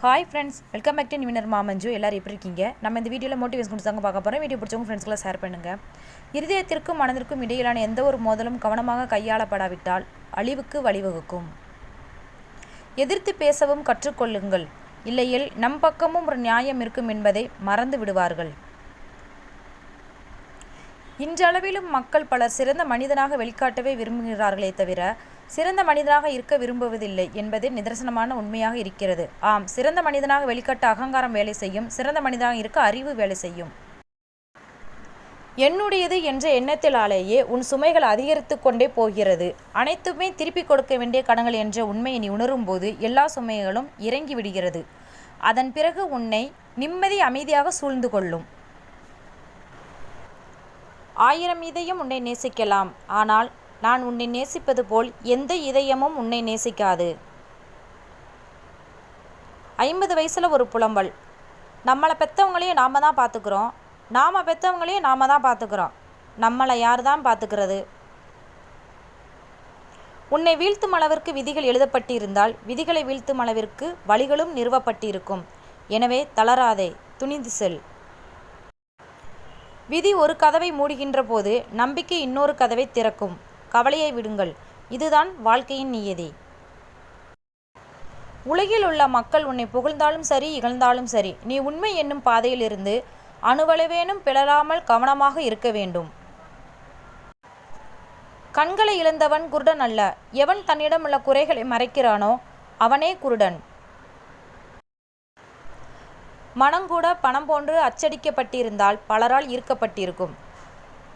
Hi friends welcome back to நிவினர் மாமஞ்சு எல்லாரும் எப்படி இருக்கீங்க? நம்ம இந்த வீடியோவில் மோட்டிவேஷன் கொடுத்து தாங்க பார்க்க போகிறோம் வீடியோ பிடிச்சவங்க ஃப்ரெண்ட்ஸ்க்குலாம் ஷேர் பண்ணுங்கள் இருதயத்திற்கும் மனதிற்கும் இடையிலான எந்த ஒரு மோதலும் கவனமாக கையாளப்படாவிட்டால் அழிவுக்கு வழிவகுக்கும். எதிர்த்து பேசவும் கற்றுக்கொள்ளுங்கள். இல்லையில் நம் பக்கமும் ஒரு நியாயம் இருக்கும் என்பதை மறந்து விடுவார்கள். இன்றளவிலும் மக்கள் பலர் சிறந்த மனிதனாக வெளிக்காட்டவே விரும்புகிறார்களே தவிர சிறந்த மனிதனாக இருக்க விரும்புவதில்லை என்பது நிதர்சனமான உண்மையாக இருக்கிறது. ஆம் சிறந்த மனிதனாக வெளிக்கட்ட அகங்காரம் வேலை செய்யும் சிறந்த மனிதனாக இருக்க அறிவு வேலை செய்யும். என்னுடையது என்ற எண்ணத்திலாலேயே உன் சுமைகள் அதிகரித்து கொண்டே போகிறது. அனைத்துமே திருப்பி கொடுக்க வேண்டிய கடன்கள் என்ற உண்மையை நீ உணரும்போது எல்லா சுமைகளும் இறங்கி விடுகிறது. அதன் பிறகு உன்னை நிம்மதி அமைதியாக சூழ்ந்து கொள்ளும். ஆயிரம் இதையும் உன்னை நேசிக்கலாம். ஆனால் நான் உன்னை நேசிப்பது போல் எந்த இதயமும் உன்னை நேசிக்காது. ஐம்பது வயசில் ஒரு புலம்பல். நம்மளை பெற்றவங்களையும் நாம் தான் பார்த்துக்குறோம் நாம் பெற்றவங்களையும் நாம் தான் பார்த்துக்குறோம் நம்மளை யார் தான் பார்த்துக்கிறது உன்னை வீழ்த்தும் அளவிற்கு விதிகள் எழுதப்பட்டிருந்தால் விதிகளை வீழ்த்தும் அளவிற்கு வழிகளும் நிறுவப்பட்டிருக்கும். எனவே தளராதே துணிந்து செல். விதி ஒரு கதவை மூடுகின்ற போது நம்பிக்கை இன்னொரு கதவை திறக்கும். கவலையை விடுங்கள். இதுதான் வாழ்க்கையின் நியதி. உலகில் உள்ள மக்கள் உன்னை புகழ்ந்தாலும் சரி இகழ்ந்தாலும் சரி நீ உண்மை என்னும் பாதையிலிருந்து அணுவளவேனும் பிளராமல் கவனமாக இருக்க வேண்டும். கண்களை இழந்தவன் குருடன் அல்ல. எவன் தன்னிடம் உள்ள குறைகளை மறைக்கிறானோ அவனே குருடன். மனங்கூட பணம் போன்று அச்சடிக்கப்பட்டிருந்தால் பலரால் ஈர்க்கப்பட்டிருக்கும்.